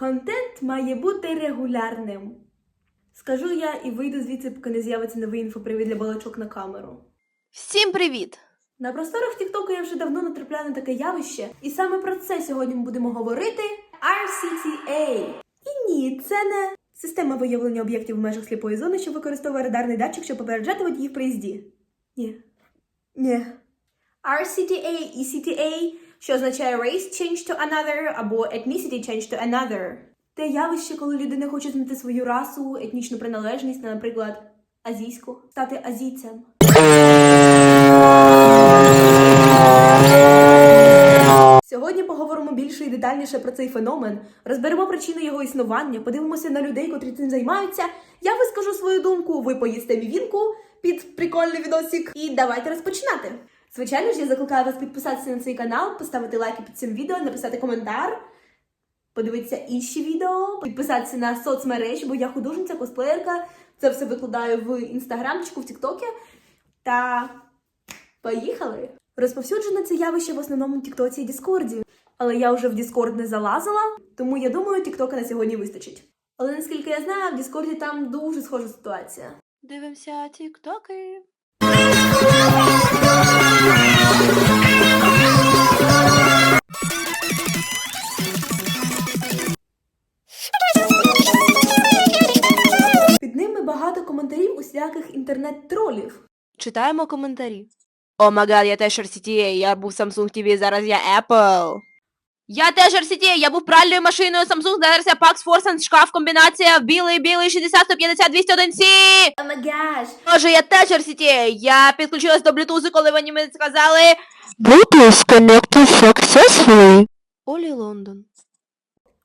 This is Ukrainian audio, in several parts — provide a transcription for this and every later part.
Контент має бути регулярним. Скажу я і вийду звідси, поки не з'явиться новий інфопривід для балачок на камеру. Всім привіт! На просторах Тіктоку я вже давно натрапляю на таке явище, і саме про це сьогодні ми будемо говорити RCTA. І ні, це не система виявлення об'єктів в межах сліпої зони, що використовує радарний датчик, щоб попереджати водіїв при їзді. Ні. Ні. RCTA і CTA, що означає Race Change to Another або Ethnicity Change to Another. Те явище, коли людина хоче змінити свою расу, етнічну приналежність, на, наприклад, азійську, стати азійцем. Сьогодні поговоримо більше і детальніше про цей феномен, розберемо причини його існування, подивимося на людей, котрі цим займаються. Я вискажу свою думку, ви поїсте мівінку під прикольний відосик. І давайте розпочинати. Звичайно ж, я закликаю вас підписатися на цей канал, поставити лайки під цим відео, написати коментар, подивитися інші відео, підписатися на соцмережі, бо я художниця, косплеєрка. Це все викладаю в інстаграмчику, в Тіктокі. Та Поїхали! Розповсюджене це явище в основному Тіктоці і Діскорді. Але я вже в Діскорд не залазила, тому я думаю, Тіктока на сьогодні вистачить. Але наскільки я знаю, в Діскорді там дуже схожа ситуація. Дивимося тіктоки. Під ними багато коментарів усіляких інтернет-тролів. Читаємо коментарі. О магад, я теж RCTA, я був Samsung TV, зараз я Apple. Я теж RCTA, я був пральною машиною Samsung, зараз Pax Force шкаф комбінація білий, білий, 60, 150, 201 c О май гаш! Боже, я теж RCTA, я підключилась до Bluetooth, коли вони мені сказали Bluetooth connected successfully. Олі Лондон.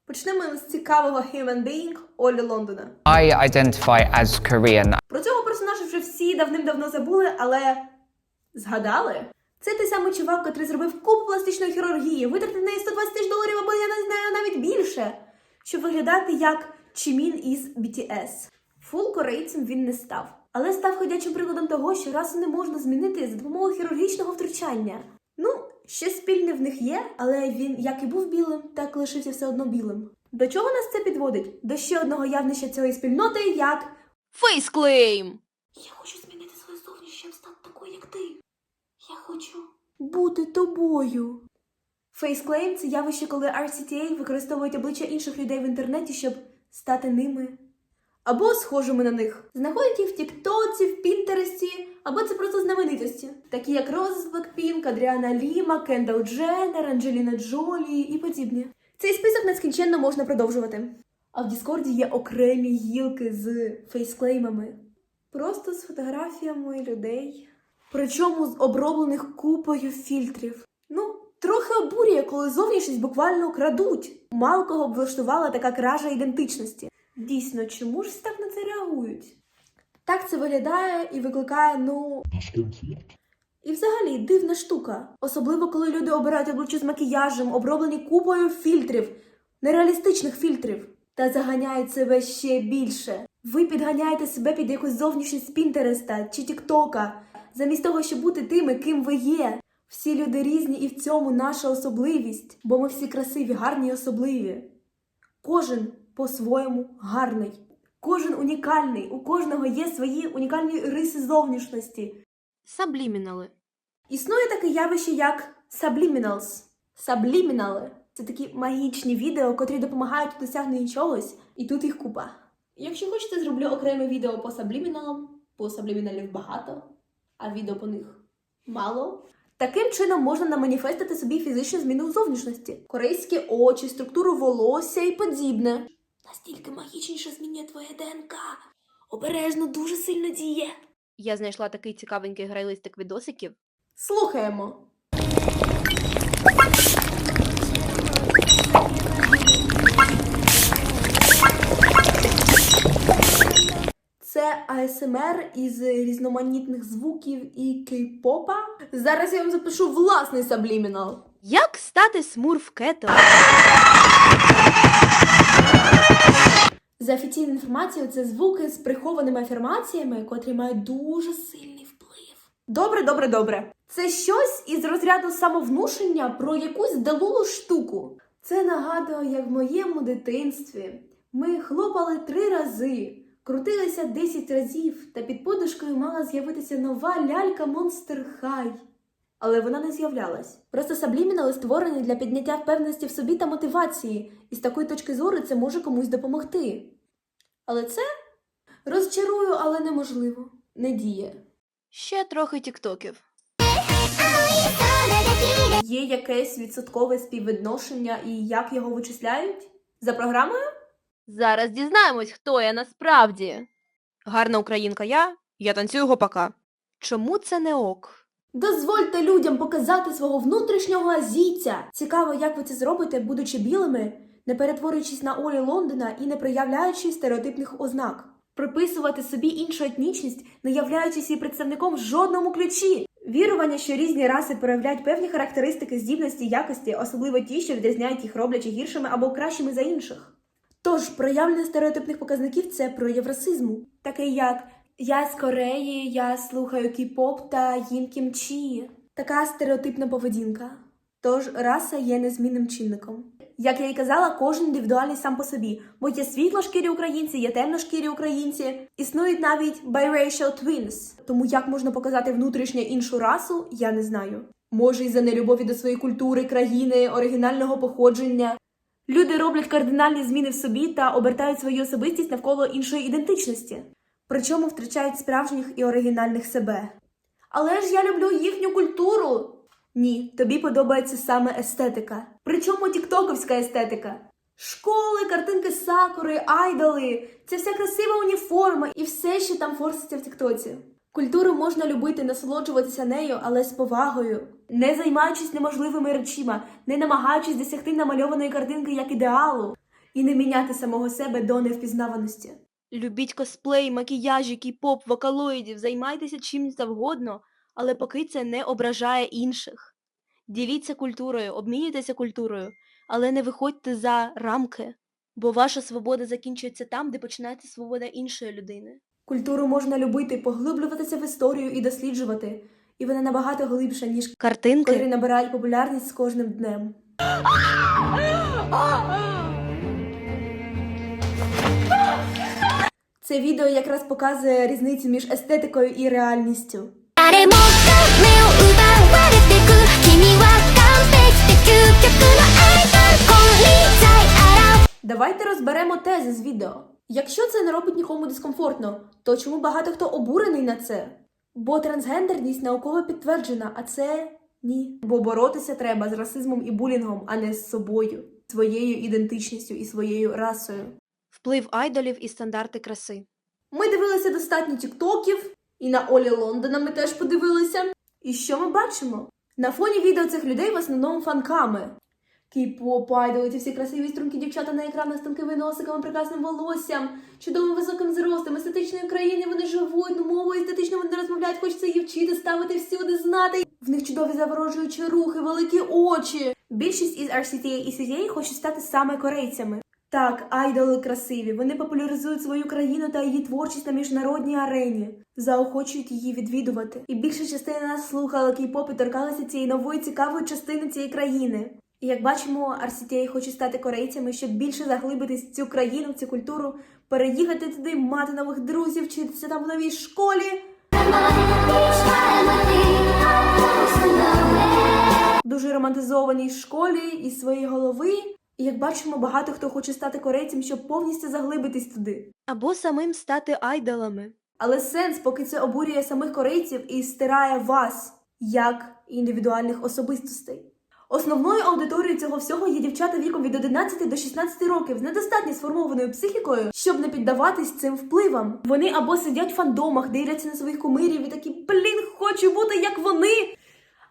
Почнемо з цікавого human being Олі Лондона. I identify as Korean. Про цього персонажа вже всі давним-давно забули, але згадали. Це той самий чувак, котрий зробив купу пластичної хірургії, витратив на неї 120 тисяч доларів, або я не знаю навіть більше, щоб виглядати як Чімін із BTS. Фул корейцем він не став, але став ходячим прикладом того, що расу не можна змінити за допомогою хірургічного втручання. Ну, щось спільне в них є, але він як і був білим, так і лишився все одно білим. До чого нас це підводить? До ще одного явнища цієї спільноти, як Фейсклейм. я хочу змінити свою зовнішність, щоб стати такою, як ти. Я хочу бути тобою. Фейсклейм це явище, коли RCTA використовують обличчя інших людей в інтернеті, щоб стати ними. Або схожими на них. Знаходять їх в Тіктоці, в Пінтересті, або це просто знаменитості, такі як Роз Blackpink, Адріана Ліма, Кендал Дженнер, Анджеліна Джолі і подібні. Цей список нескінченно можна продовжувати. А в Діскорді є окремі гілки з фейсклеймами. Просто з фотографіями людей. Причому з оброблених купою фільтрів. Ну, трохи обурює, коли зовнішність буквально крадуть. Мало кого б влаштувала така кража ідентичності. Дійсно, чому ж так на це реагують? Так це виглядає і викликає, ну. І взагалі дивна штука. Особливо, коли люди обирають обличчя з макіяжем, оброблені купою фільтрів, нереалістичних фільтрів, та заганяють себе ще більше. Ви підганяєте себе під якусь зовнішність Пінтереста чи Тіктока, замість того, щоб бути тими, ким ви є. Всі люди різні, і в цьому наша особливість, бо ми всі красиві, гарні і особливі. Кожен по-своєму гарний, кожен унікальний, у кожного є свої унікальні риси зовнішності. Саблімінали. Існує таке явище, як subliminals. Саблімінали це такі магічні відео, котрі допомагають у досягненні чогось, і тут їх купа. Якщо хочете, зроблю окреме відео по сабліміналам, бо сабліміналів багато, а відео по них мало. Таким чином можна наманіфестити собі фізичну зміну у зовнішності, корейські очі, структуру волосся і подібне. Настільки магічніше змінює твоє ДНК. Обережно дуже сильно діє. Я знайшла такий цікавенький грайлистик відосиків. Слухаємо. Це АСМР із різноманітних звуків і кей-попа. Зараз я вам запишу власний саблімінал. Як стати смурф кето? За офіційною інформацією, це звуки з прихованими афірмаціями, котрі мають дуже сильний вплив. Добре, добре, добре. Це щось із розряду самовнушення про якусь далулу штуку. Це нагадує, як в моєму дитинстві ми хлопали три рази, крутилися 10 разів, та під подушкою мала з'явитися нова лялька Monster High. Але вона не з'являлась. Просто саблімінали створені для підняття впевненості в собі та мотивації, і з такої точки зору це може комусь допомогти. Але це розчарую, але неможливо. Не діє. Ще трохи тіктоків. Є якесь відсоткове співвідношення і як його вичисляють? За програмою? Зараз дізнаємось, хто я насправді. Гарна українка я, я танцюю гопака. Чому це не ок? Дозвольте людям показати свого внутрішнього азійця. Цікаво, як ви це зробите, будучи білими, не перетворюючись на Олі Лондона і не проявляючи стереотипних ознак. Приписувати собі іншу етнічність, не являючись її представником в жодному ключі. Вірування, що різні раси проявляють певні характеристики, здібності, якості, особливо ті, що відрізняють їх роблячи гіршими або кращими за інших. Тож проявлення стереотипних показників це прояв расизму, такий як я з Кореї, я слухаю кей-поп та їм кімчі. Така стереотипна поведінка. Тож раса є незмінним чинником. Як я й казала, кожен індивідуальний сам по собі, бо є світлошкірі українці, є темношкірі українці, існують навіть biracial twins. Тому як можна показати внутрішнє іншу расу, я не знаю. Може, із за нелюбові до своєї культури, країни, оригінального походження. Люди роблять кардинальні зміни в собі та обертають свою особистість навколо іншої ідентичності, причому втрачають справжніх і оригінальних себе. Але ж я люблю їхню культуру. Ні, тобі подобається саме естетика. Причому тіктоковська естетика. Школи, картинки сакури, айдоли, це вся красива уніформа і все, що там форситься в тіктоці. Культуру можна любити, насолоджуватися нею, але з повагою, не займаючись неможливими речима, не намагаючись досягти намальованої картинки як ідеалу, і не міняти самого себе до невпізнаваності. Любіть косплей, макіяжі, кей-поп, вокалоїдів, займайтеся чим завгодно, але поки це не ображає інших. Діліться культурою, обмінюйтеся культурою, але не виходьте за рамки, бо ваша свобода закінчується там, де починається свобода іншої людини. Культуру можна любити, поглиблюватися в історію і досліджувати. І вона набагато глибша, ніж картинки, котрі набирають популярність з кожним днем. Це відео якраз показує різницю між естетикою і реальністю. Давайте розберемо тези з відео. Якщо це не робить нікому дискомфортно, то чому багато хто обурений на це? Бо трансгендерність науково підтверджена, а це ні. Бо боротися треба з расизмом і булінгом, а не з собою, своєю ідентичністю і своєю расою. вплив айдолів і стандарти краси. Ми дивилися достатньо тіктоків, і на Олі Лондона ми теж подивилися. І що ми бачимо? На фоні відео цих людей в основному фанками. Кей-поп, ці всі красиві струнки дівчата на екранах з тонкими носиками, прекрасним волоссям, чудовим високим зростом, естетичної країни вони живуть, ну мовою естетично вони розмовляють, хочеться її вчити, ставити всюди, знати. В них чудові заворожуючі рухи, великі очі. Більшість із RCTA і CTA хочуть стати саме корейцями. Так, айдоли красиві. Вони популяризують свою країну та її творчість на міжнародній арені, заохочують її відвідувати. І більша частина нас слухала кей-поп і торкалася цієї нової цікавої частини цієї країни. І як бачимо, RCTA хочуть стати корейцями, щоб більше заглибитись в цю країну, в цю культуру, переїхати туди, мати нових друзів, вчитися там в новій школі. Дуже романтизованій школі і своєї голови. І як бачимо, багато хто хоче стати корейцем, щоб повністю заглибитись туди. Або самим стати айдолами. Але сенс, поки це обурює самих корейців і стирає вас як індивідуальних особистостей. Основною аудиторією цього всього є дівчата віком від 11 до 16 років з недостатньо сформованою психікою, щоб не піддаватись цим впливам. Вони або сидять в фандомах, дивляться на своїх кумирів і такі блін, хочу бути як вони.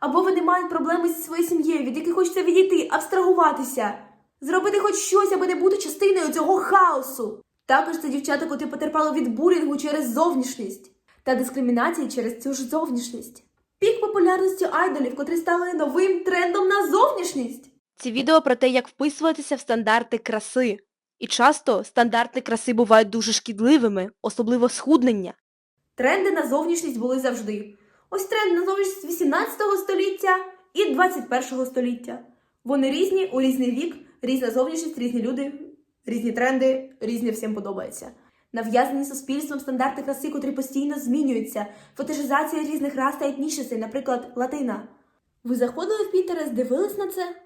Або вони мають проблеми зі своєю сім'єю, від яких хочеться відійти, абстрагуватися, зробити хоч щось, аби не бути частиною цього хаосу. Також це дівчата, котрі потерпали від булінгу через зовнішність та дискримінації через цю ж зовнішність. Пік популярності айдолів, котрі стали новим трендом на зовнішність. Ці відео про те, як вписуватися в стандарти краси. І часто стандарти краси бувають дуже шкідливими, особливо схуднення. Тренди на зовнішність були завжди. Ось тренд на зовнішність 18 століття і 21 століття. Вони різні у різний вік, Різна зовнішність, різні люди, різні тренди, різне всім подобається. Нав'язані суспільством стандарти краси, котрі постійно змінюються, фетишизація різних рас та етнічностей, наприклад, латина. Ви заходили в Pinterest, дивились на це?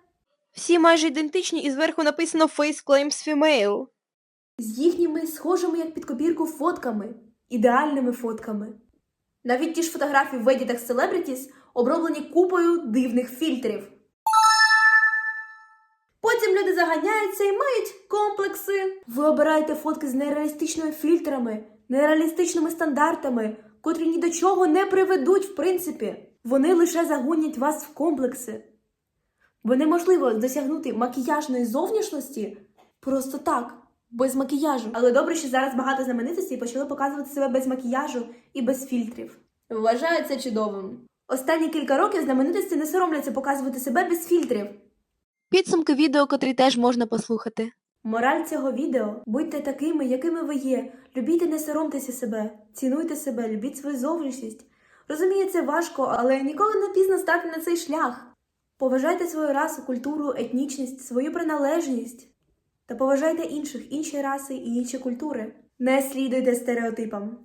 Всі майже ідентичні і зверху написано Face Claims Female. з їхніми схожими як під копірку фотками, ідеальними фотками. Навіть ті ж фотографії в Editах Celebrities оброблені купою дивних фільтрів. Заганяються і мають комплекси. Ви обираєте фотки з нереалістичними фільтрами, нереалістичними стандартами, котрі ні до чого не приведуть, в принципі. Вони лише загонять вас в комплекси. Бо неможливо досягнути макіяжної зовнішності просто так, без макіяжу. Але добре, що зараз багато знаменитостей почали показувати себе без макіяжу і без фільтрів. Вважаю це чудовим. Останні кілька років знаменитості не соромляться показувати себе без фільтрів. Підсумки відео, котрі теж можна послухати. Мораль цього відео будьте такими, якими ви є. Любіть не соромтеся себе, цінуйте себе, любіть свою зовнішність. Розумію, це важко, але ніколи не пізно стати на цей шлях. Поважайте свою расу, культуру, етнічність, свою приналежність. Та поважайте інших, інші раси і інші культури. Не слідуйте стереотипам.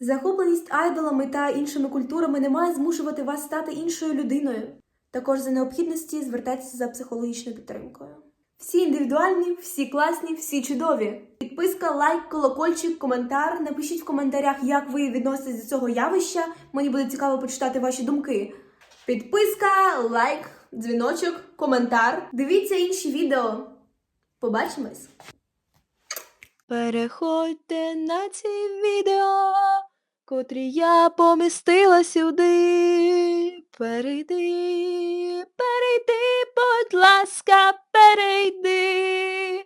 Захопленість айдолами та іншими культурами не має змушувати вас стати іншою людиною. Також за необхідності звертайтеся за психологічною підтримкою. Всі індивідуальні, всі класні, всі чудові. Підписка, лайк, колокольчик, коментар. Напишіть в коментарях, як ви відноситесь до цього явища. Мені буде цікаво почитати ваші думки. Підписка, лайк, дзвіночок, коментар. Дивіться інші відео. Побачимось! Переходьте на ці відео, котрі я помістила сюди. Перейди, перейди, будь ласка, перейди,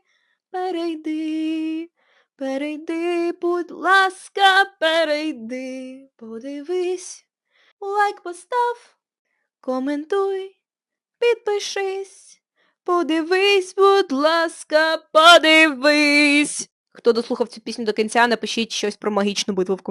перейди, перейди, будь ласка, перейди. Подивись, лайк постав, коментуй, підпишись. Подивись, будь ласка, подивись. Хто дослухав цю пісню до кінця, напишіть щось про магічну битву в.